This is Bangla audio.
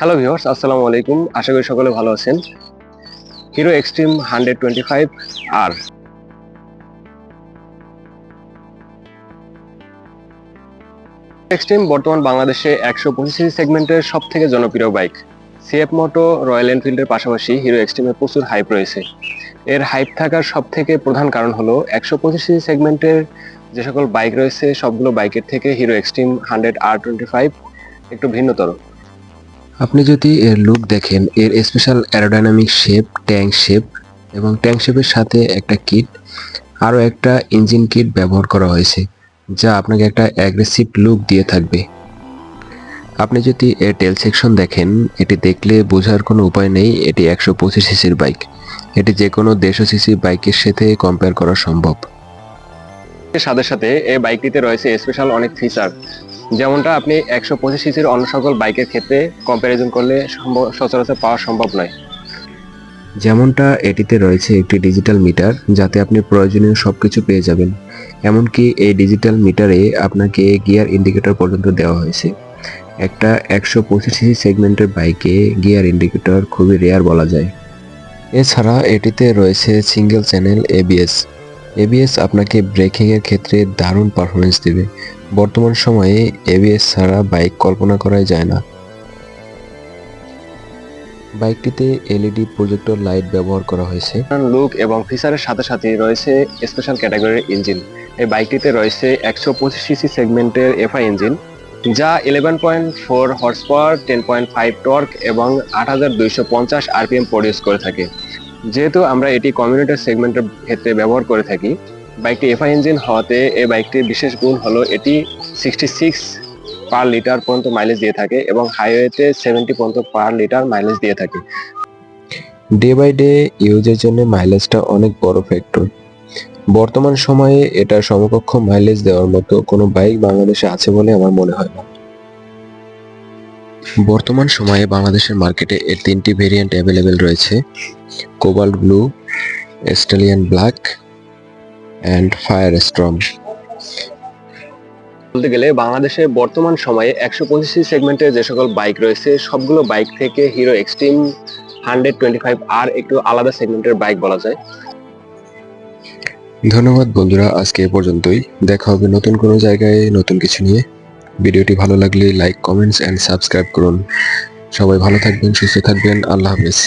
হ্যালো ভিউয়ার্স আসসালামু আলাইকুম আশা করি সকলে ভালো আছেন Hero Xtreme hundred twenty five আর এক্সট্রিম বর্তমান বাংলাদেশে একশো পঁচিশ সেগমেন্টের সব থেকে জনপ্রিয় বাইক সিএফ মোটো রয়্যাল এনফিল্ডের পাশাপাশি হিরো এক্সট্রিমের প্রচুর হাইপ রয়েছে। এর হাইপ থাকার সব থেকে প্রধান কারণ হলো একশো পঁচিশ সেগমেন্টের যে সকল বাইক রয়েছে, সবগুলো বাইকের থেকে হিরো এক্সট্রিম হান্ড্রেড আর টোয়েন্টি ফাইভ একটু ভিন্নতর। আপনি যদি এর লুক দেখেন, এর special aerodynamic shape tank shape এবং ট্যাঙ্ক শেপের সাথে একটা কিট আরও একটা ইঞ্জিন কিট ব্যবহার করা হয়েছে, যা আপনাকে একটা অ্যাগ্রেসিভ লুক দিয়ে থাকবে। আপনি যদি এর টেল সেকশন দেখেন, এটি দেখলে বোঝার কোনো উপায় নেই, এটি একশো পঁচিশ সিসির বাইক এটি যে কোনো দেড়শো সিসি বাইকের সাথে কম্পেয়ার করা সম্ভব। সাথে সাথে এই বাইকটিতে রয়েছে স্পেশাল অনেক ফিচার যেমনটা আপনি একশো পঁচিশ সিসির অন্য সকল বাইকের ক্ষেত্রে কম্প্যারিজন করলে সচরাচর পাওয়া সম্ভব নয়। যেমনটা এটিতে রয়েছে একটি ডিজিটাল মিটার যাতে আপনি প্রয়োজনীয় সব কিছু পেয়ে যাবেন। এমনকি এই ডিজিটাল মিটারে আপনাকে গিয়ার ইন্ডিকেটর পর্যন্ত দেওয়া হয়েছে। একটা একশো পঁচিশ সিসি সেগমেন্টের বাইকে গিয়ার ইন্ডিকেটর খুবই রেয়ার বলা যায়। এছাড়া এটিতে রয়েছে সিঙ্গেল চ্যানেল এবিএস এবিএস আপনাকে ব্রেকিংয়ের ক্ষেত্রে দারুণ পারফরমেন্স দেবে। বর্তমান সময়ে এবিএস ছাড়া বাইক কল্পনা করাই যায় না। বাইকটিতে এলইডি প্রজেক্টর লাইট ব্যবহার করা হয়েছে। লুক এবং ফিচারের সাথে সাথে রয়েছে স্পেশাল ক্যাটাগরির ইঞ্জিন এই বাইকটিতে রয়েছে একশো পঁচিশ সিসি সেগমেন্টের এফআই ইঞ্জিন যা eleven point four horse power ten point five torque এবং আট হাজার দুইশো পঞ্চাশ আরপিএম প্রডিউস করে থাকে। যেহেতু আমরা এটি কমিউনিটার সেগমেন্টের ক্ষেত্রে ব্যবহার করে থাকি, বাইকটি এফআই ইঞ্জিন হওয়াতে এই বাইকটির বিশেষ গুণ হলো এটি সিক্সটি সিক্স পার লিটার পর্যন্ত মাইলেজ দিয়ে থাকে এবং হাইওয়েতে সেভেন্টি পর্যন্ত পার লিটার মাইলেজ দিয়ে থাকে। ডে বাই ডে ইউজের জন্য মাইলেজটা অনেক বড় ফ্যাক্টর বর্তমান সময়ে এটা সমকক্ষ মাইলেজ দেওয়ার মতো কোনো বাইক বাংলাদেশে আছে বলে আমার মনে হয় না। বর্তমান সময়ে বাংলাদেশের মার্কেটে এর তিনটি ভেরিয়েন্ট অ্যাভেলেবেল রয়েছে। Cobalt blue stallion black and fire storm বলতে গেলে বাংলাদেশে বর্তমান সময়ে একশো পঁচিশ সেগমেন্টের যে সকল বাইক রয়েছে সবগুলো বাইক থেকে Hero Xtreme hundred twenty five আর একটু আলাদা সেগমেন্টের বাইক বলা যায়। ধন্যবাদ বন্ধুরা আজকে এ পর্যন্তই। দেখা হবে নতুন কোনো জায়গায় নতুন কিছু নিয়ে। ভিডিওটি ভালো লাগলে লাইক কমেন্টস অ্যান্ড সাবস্ক্রাইব করুন। সবাই ভালো থাকবেন, সুস্থ থাকবেন। আল্লাহ হাফেজ।